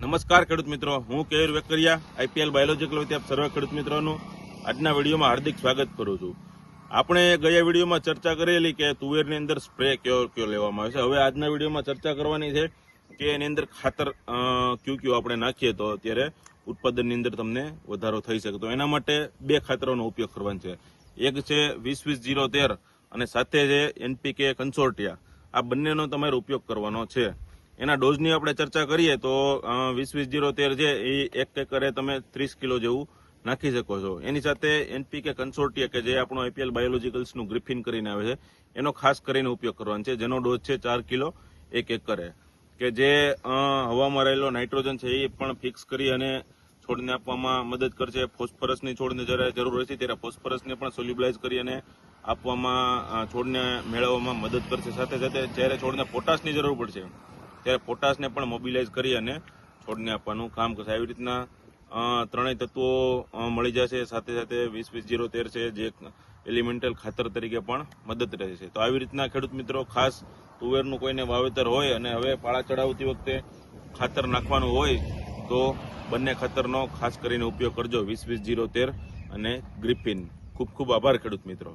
નમસ્કાર ખેડૂત મિત્રો, હું કેયુર વેકરિયા, આઈપીએલ બાયોલોજીકલ વતી આપ સર્વે ખેડૂત મિત્રોનું આજના વિડીયોમાં હાર્દિક સ્વાગત કરું છું. આપણે ગયા વિડીયોમાં ચર્ચા કરેલી કે તુવેરની અંદર સ્પ્રે કયો કયો લેવામાં આવે છે. હવે આજના વિડીયોમાં ચર્ચા કરવાની છે કે એની અંદર ખાતર ક્યુ કયું આપણે નાખીએ તો અત્યારે ઉત્પાદનની અંદર તમને વધારો થઈ શકે. તો એના માટે બે ખાતરોનો ઉપયોગ કરવાનો છે. એક છે વીસ વીસ જીરો તેર અને સાથે છે એનપીકે કન્સોર્ટિયા. આ બંનેનો તમારે ઉપયોગ કરવાનો છે. એના ડોઝની આપણે ચર્ચા કરીએ તો વીસ વીસ જીરો તેર છે એ એક એકરે તમે ત્રીસ કિલો જેવું નાખી શકો છો. એની સાથે એનપીકે કન્સોર્ટિયા કે જે આપણું આઈપીએલ બાયોલોજીકલ્સનું ગ્રીફિન કરીને આવે છે, એનો ખાસ કરીને ઉપયોગ કરવાનો છે, જેનો ડોઝ છે ચાર કિલો એક એકરે. કે જે હવામાં રહેલો નાઇટ્રોજન છે એ પણ ફિક્સ કરી અને છોડને આપવામાં મદદ કરશે. ફોસ્ફરસની છોડને જ્યારે જરૂર હોય છે ત્યારે ફોસ્ફરસને પણ સોલ્યુબલાઇઝ કરી અને આપવામાં છોડને મેળવવામાં મદદ કરશે. સાથે સાથે જ્યારે છોડને પોટાશની જરૂર પડશે ત્યારે પોટાશને પણ મોબિલાઇઝ કરી અને છોડને આપવાનું કામ કરશે. આવી રીતના ત્રણેય તત્વો મળી જશે. સાથે સાથે વીસ વીસ જીરો તેર છે, જે એલિમેન્ટલ ખાતર તરીકે પણ મદદ રહેશે તો આવી રીતના ખેડૂત મિત્રો, ખાસ તુવેરનું કોઈને વાવેતર હોય અને હવે પાળા ચડાવતી વખતે ખાતર નાખવાનું હોય, તો બંને ખાતરનો ખાસ કરીને ઉપયોગ કરજો. વીસ વીસ જીરો તેર અને ગ્રિફિન. ખૂબ ખૂબ આભાર ખેડૂત મિત્રો.